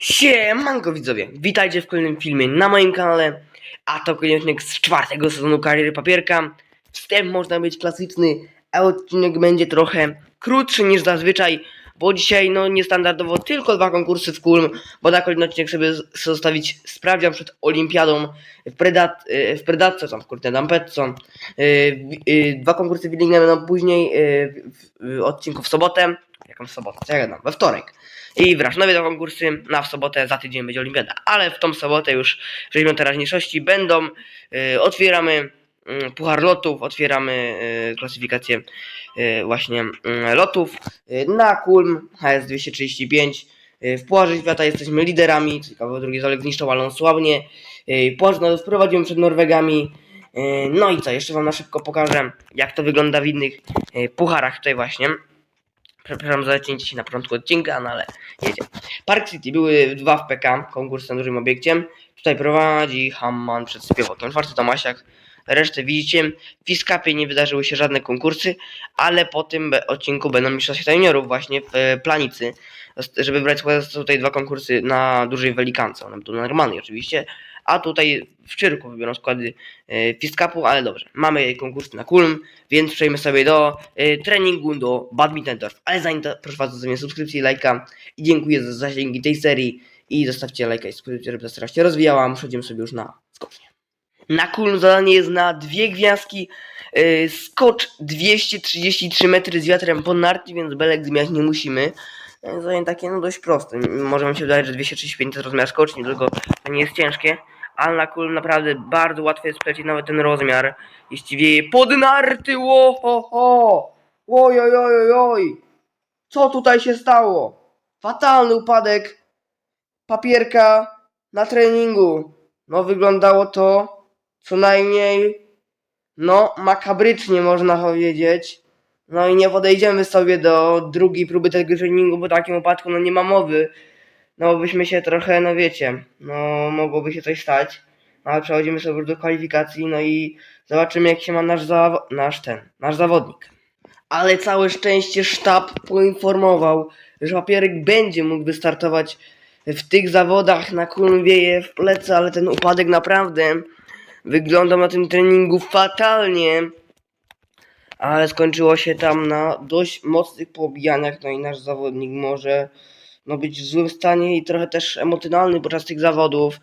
Siemanko widzowie, witajcie w kolejnym filmie na moim kanale, a to kolejny odcinek z czwartego sezonu Kariery Papierka. Wstęp można być klasyczny, a odcinek będzie trochę krótszy niż zazwyczaj, bo dzisiaj no niestandardowo tylko dwa konkursy w Kulm, bo na kolejny odcinek sobie zostawić sprawdzian przed Olimpiadą w, Predat, y, w Predatce, tam w Kurde Dampetco. Wi- y, Dwa konkursy w Willingiem będą później y, w, w odcinku w sobotę, jaką sobotę, co ja gadam, we wtorek. I w Rasznowie do konkursy, na w sobotę za tydzień będzie olimpiada, ale w tą sobotę już do teraźniejszości, będą, y, otwieramy y, puchar lotów, otwieramy y, klasyfikację y, właśnie lotów y, na Kulm HS 235. Y, w Pucharze Świata jesteśmy liderami, ciekawe drugi Zolek zniszczą, ale on słabnie. Y, Puchar Narodów prowadziłem przed Norwegami. No i co, jeszcze wam na szybko pokażę, jak to wygląda w innych pucharach tutaj właśnie. Przepraszam za zacięcie się na początku odcinka, no ale jedzie. Park City były dwa w PK, konkurs na dużym obiekcie. Tutaj prowadzi Hamman przed śpiewokiem. Czwarty Tomasiak. Resztę widzicie. W Fiskapie nie wydarzyły się żadne konkursy, ale po tym odcinku będą mistrzostwa juniorów właśnie w e, Planicy. Żeby brać są tutaj dwa konkursy na dużej welikance. One będą normalnej oczywiście. A tutaj w Czyrku wybiorą składy e, Fiskapu, ale dobrze. Mamy konkursy na Kulm, więc przejdźmy sobie do e, treningu do Badminton Turf. Ale zanim to, proszę was o zostawienie subskrypcji, lajka i dziękuję za zasięgi tej serii i zostawcie lajka i subskrypcję, żeby ta seria się rozwijała. Przechodzimy sobie już na skocznie. Na Kulm zadanie jest na dwie gwiazdki. e, skocz 233 metry z wiatrem po narty, więc belek zmieniać nie musimy. Zadanie takie no dość proste. Może wam się wydaje, że 235 to rozmiar skoczni, tylko to nie jest ciężkie. Ale na Kulm naprawdę bardzo łatwo jest splecić nawet ten rozmiar. Jeśli wieje pod narty, ło ho ho! Oj, oj, oj, oj! Co tutaj się stało? Fatalny upadek papierka na treningu. No wyglądało to co najmniej no makabrycznie można powiedzieć. No i nie podejdziemy sobie do drugiej próby tego treningu, bo takim upadku no nie ma mowy. No byśmy się trochę, no wiecie, no mogłoby się coś stać. No, ale przechodzimy sobie do kwalifikacji, no i zobaczymy jak się ma nasz, nasz ten, nasz zawodnik. Ale całe szczęście sztab poinformował, że papierek będzie mógł wystartować w tych zawodach na kulm wieje w plecy, ale ten upadek naprawdę wyglądał na tym treningu fatalnie. Ale skończyło się tam na dość mocnych pobijaniach, no i nasz zawodnik może no, być w złym stanie i trochę też emocjonalny podczas tych zawodów,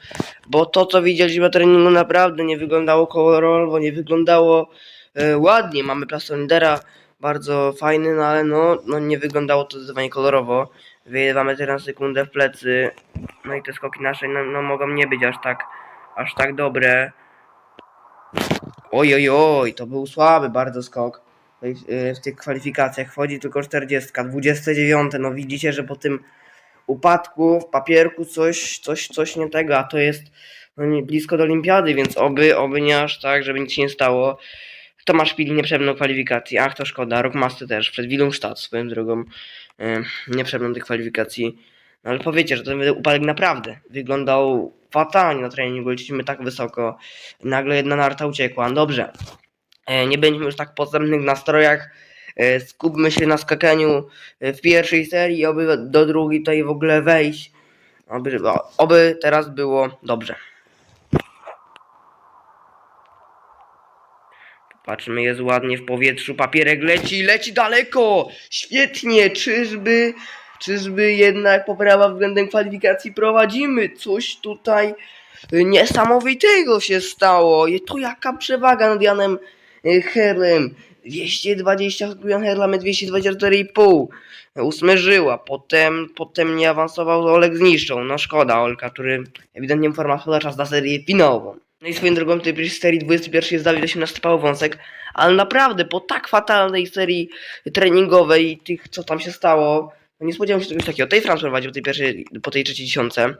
bo to co widzieliśmy na treningu naprawdę nie wyglądało kolorowo, nie wyglądało e, ładnie. Mamy plastron lidera, bardzo fajny, no ale no, no nie wyglądało to zdecydowanie kolorowo. Wyjewamy teraz sekundę w plecy, no i te skoki nasze no, no mogą nie być aż tak, aż tak dobre. Oj, oj, oj, to był słaby bardzo skok Tutaj, yy, w tych kwalifikacjach. Wchodzi tylko 40, 29. No widzicie, że po tym upadku w papierku coś, coś, coś nie tego, a to jest no, nie, blisko do olimpiady, więc oby, oby nie aż tak, żeby nic się nie stało. Tomasz Pil nie przebnął kwalifikacji, ach to szkoda, Rockmaster też, przed Willumstadt swoją drogą yy, nie przebnął tych kwalifikacji. No ale powiecie, że ten upadek naprawdę wyglądał fatalnie na treningu, leciliśmy tak wysoko, nagle jedna narta uciekła, dobrze. E, Nie będziemy już tak podstępnych nastrojach, skupmy się na skakaniu e, w pierwszej serii, oby do drugiej tutaj w ogóle wejść, oby, teraz było dobrze. Patrzymy, jest ładnie w powietrzu, papierek leci, leci daleko! Świetnie, czyżby, czyżby jednak poprawa względem kwalifikacji prowadzimy? Coś tutaj niesamowitego się stało. To jaka przewaga nad Janem y, Herlem. 220, Jan Herla mamy 224,5. Ósmy żyła, potem, potem nie awansował Olek zniszczą. No szkoda Olka, który ewidentnie forma szkoda czas na serię finałową. No i swoją drogą tej pierwszej serii 21 jest Dawid 18 Paweł Wąsek, ale naprawdę po tak fatalnej serii treningowej i tych co tam się stało, no nie spodziewałem się czegoś takiego. Tej Franz prowadził tej pierwszej, po tej trzeciej dziesiątce.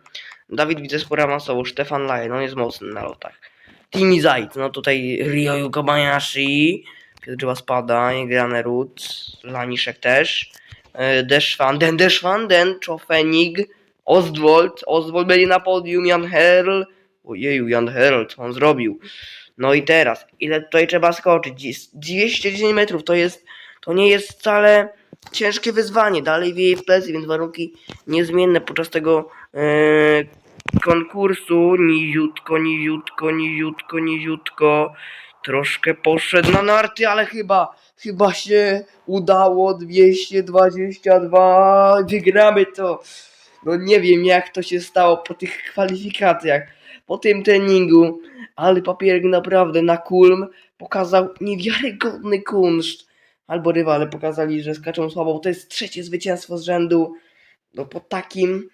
Dawid widzę sporo awansował, Stefan Laje, no on jest mocny na lotach. Timi Zajt, no tutaj Ryo Kobayashi, Piotr spada, Grane Rut, Laniszek też, e, Deszwanden, Deszwanden, Czofenig, Ostwold, Ostwold będzie na podium, Jan Herl, ojeju, Jan Herl, co on zrobił? No i teraz, ile tutaj trzeba skoczyć? Dzi- 210 metrów, to jest, to nie jest wcale ciężkie wyzwanie. Dalej wieje w plecy, więc warunki niezmienne podczas tego e, konkursu. Niziutko, niziutko, niziutko, niziutko. Troszkę poszedł na narty, ale chyba, chyba się udało. 222. Wygramy to. No nie wiem jak to się stało po tych kwalifikacjach, po tym treningu, ale papierek naprawdę na kulm pokazał niewiarygodny kunszt. Albo rywale pokazali, że skaczą słabo, bo to jest trzecie zwycięstwo z rzędu. No po takim,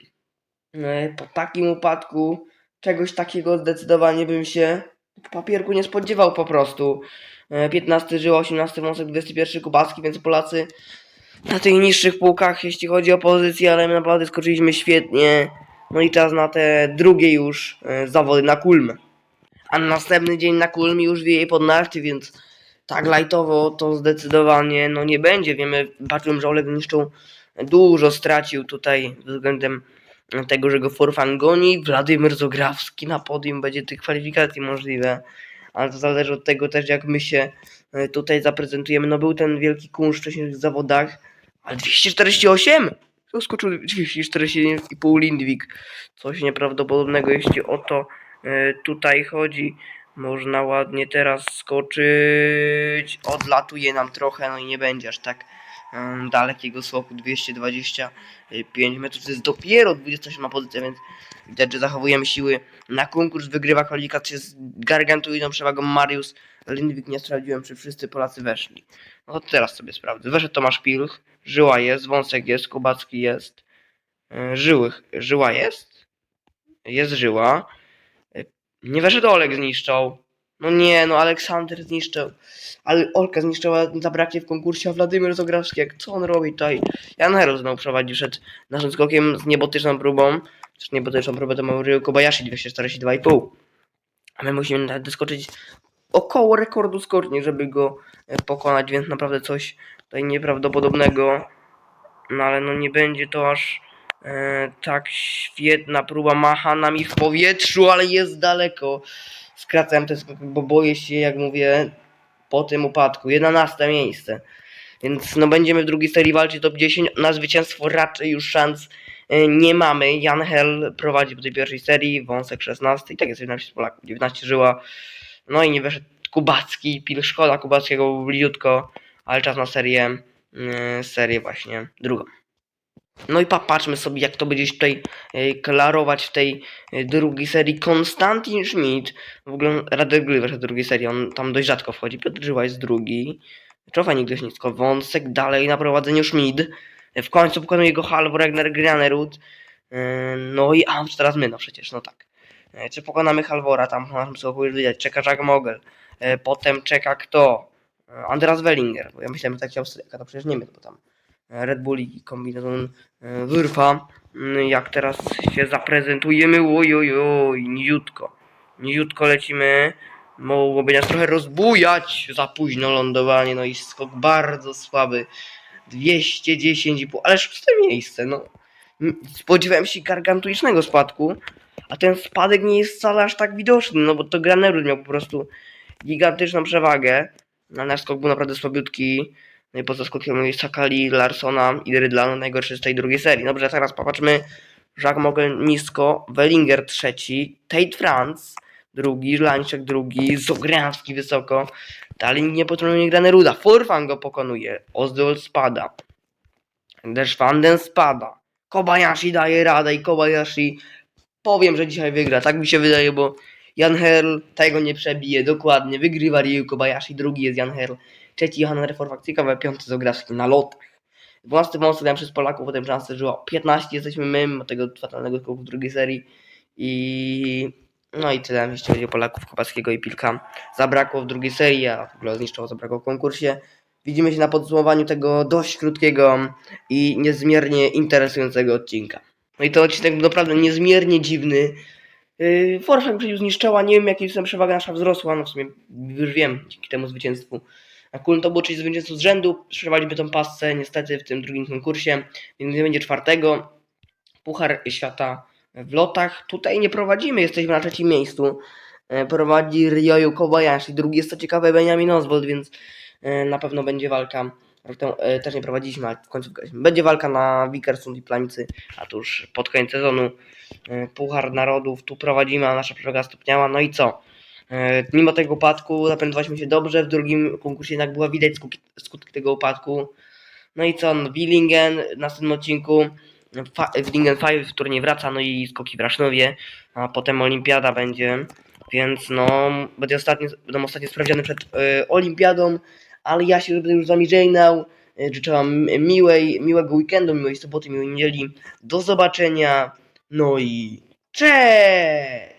e, po takim upadku czegoś takiego zdecydowanie bym się papierku nie spodziewał po prostu. E, 15 żył, 18 wąsek, 21 Kubacki, więc Polacy na tych niższych półkach, jeśli chodzi o pozycję, ale my naprawdę skoczyliśmy świetnie. No i czas na te drugie już e, zawody na kulm. A następny dzień na kulm już wieje pod narty, więc tak lajtowo to zdecydowanie no nie będzie. Wiemy, patrzyłem, że Oleg Niszczą dużo stracił tutaj względem tego, że go Forfan goni. Wladimir Zograwski na podium będzie tych kwalifikacji możliwe. Ale to zależy od tego też, jak my się e, tutaj zaprezentujemy. No był ten wielki kunsz w zawodach, ale 248! To skoczył 247,5 Lindwik. Coś nieprawdopodobnego, jeśli o to e, tutaj chodzi. Można ładnie teraz skoczyć. Odlatuje nam trochę, no i nie będzie aż tak dalekiego skoku 225 metrów. To jest dopiero 27 pozycja, więc widać, że zachowujemy siły. Na konkurs wygrywa kwalifikację z gargantującą przewagą Mariusz Lindwik. Nie sprawdziłem, czy wszyscy Polacy weszli. No to teraz sobie sprawdzę. Weszedł Tomasz Pilch, Żyła jest, Wąsek jest, Kubacki jest. e, Żyłych, Żyła jest? Jest Żyła. E, Nie weszedł Oleg zniszczał. No nie, no Aleksander zniszczył. Ale Olka zniszczyła, zabraknie w konkursie, a Wladimir Zograwski, jak co on robi tutaj? Jan Hero znowu prowadzi przed naszym skokiem z niebotyczną próbą. Też niebotyczną próbę to ma Ryu Kobayashi 242,5. A my musimy doskoczyć około rekordu skoczni, żeby go e, pokonać, więc naprawdę coś tutaj nieprawdopodobnego. No ale no nie będzie to aż e, tak świetna próba macha nami w powietrzu, ale jest daleko. Skracam ten skok, bo boję się, jak mówię, po tym upadku. 11 miejsce. Więc no będziemy w drugiej serii walczyć top 10. Na zwycięstwo raczej już szans e, nie mamy. Jan Hel prowadzi po tej pierwszej serii, Wąsek 16 i tak jest 11 Polaków, 19 żyła. No i nie wyszedł Kubacki, pil szkoda Kubackiego był bliziutko, ale czas na serię, yy, serię właśnie drugą. No i patrzmy sobie, jak to będzie się tutaj yy, klarować w tej yy, drugiej serii. Konstantin Schmidt, w ogóle Radek wyszedł z drugiej serii, on tam dość rzadko wchodzi. Piotr Żyła jest drugi. Czofa dość nisko. Wąsek dalej na prowadzeniu Schmidt. W końcu pokonuje go Halvor Ragnar Granerud. Yy, no i, a teraz my, no przecież, no tak. E, Czy pokonamy Halvora, tam naszym sobie widać, czeka Jack Mogel, E, potem czeka kto? E, Andreas Wellinger, bo ja myślałem, że taki Austriaka, to przecież Niemiec, bo tam e, Red Bull i kombinezon e, wyrfa. Mm, Jak teraz się zaprezentujemy, oj, oj, oj, niziutko, lecimy, mogłoby nas trochę rozbujać, za późno lądowanie, no i skok bardzo słaby, 210,5, ale szóste miejsce, no. Spodziewałem się gargantuicznego spadku, a ten spadek nie jest wcale aż tak widoczny, no bo to Granerud miał po prostu gigantyczną przewagę. Na nasz skok był naprawdę słabiutki. No i poza skokiem Sakali, Larsona i Rydla, no najgorszy z tej drugiej serii. Dobrze, teraz popatrzmy. Jacques Mogel nisko, Wellinger trzeci, Tate France drugi, Lańczek drugi, Zogręski wysoko. Dalej nie potrzebuje Graneruda. Forfan go pokonuje. Ozdol spada. Deszwanden spada. Kobayashi daje radę i Kobayashi powiem, że dzisiaj wygra. Tak mi się wydaje, bo Jan Herl tego nie przebije. Dokładnie. Wygrywa Ryu Kobayashi. Drugi jest Jan Herl. Trzeci Johan Reformacja ciekawe. Piąty Zografski na lotach. 12 mocno dałem przez Polaków, potem szansę żyło 15 jesteśmy my, tego fatalnego skoku w drugiej serii. I no i tyle, jeśli chodzi o Polaków, Kopackiego i Pilka. Zabrakło w drugiej serii, a w ogóle zniszczyło zabrakło w konkursie. Widzimy się na podsumowaniu tego dość krótkiego i niezmiernie interesującego odcinka. No i to odcinek naprawdę niezmiernie dziwny. Yy, Forfang przecież zniszczała, nie wiem jakiej tam przewaga nasza wzrosła, no w sumie już wiem, dzięki temu zwycięstwu. A Kuln to było czyli zwycięstwo z rzędu, przerwaliśmy tą pasce niestety w tym drugim konkursie, więc nie będzie czwartego. Puchar Świata w lotach. Tutaj nie prowadzimy, jesteśmy na trzecim miejscu. E, Prowadzi Ryoyu Kobayashi, drugi jest co ciekawe Benjamin Oswald, więc e, na pewno będzie walka e, też nie prowadziliśmy, ale w końcu. Będzie walka na Wikersund i Planicy, a tu już pod koniec sezonu Puchar Narodów, tu prowadzimy, a nasza przewaga stopniała. No i co? E, Mimo tego upadku zaprezentowaliśmy się dobrze, w drugim konkursie jednak była widać skutki, tego upadku. No i co? No, Willingen w następnym odcinku, Willingen 5, który nie wraca, no i skoki w Rasznowie, a potem Olimpiada będzie, więc no, będzie ostatnie, będą ostatnie sprawdziany przed e, Olimpiadą, ale ja się będę już z. E, Życzę wam miłej, miłego weekendu, miłej soboty, miłej niedzieli. Do zobaczenia. No i cześć!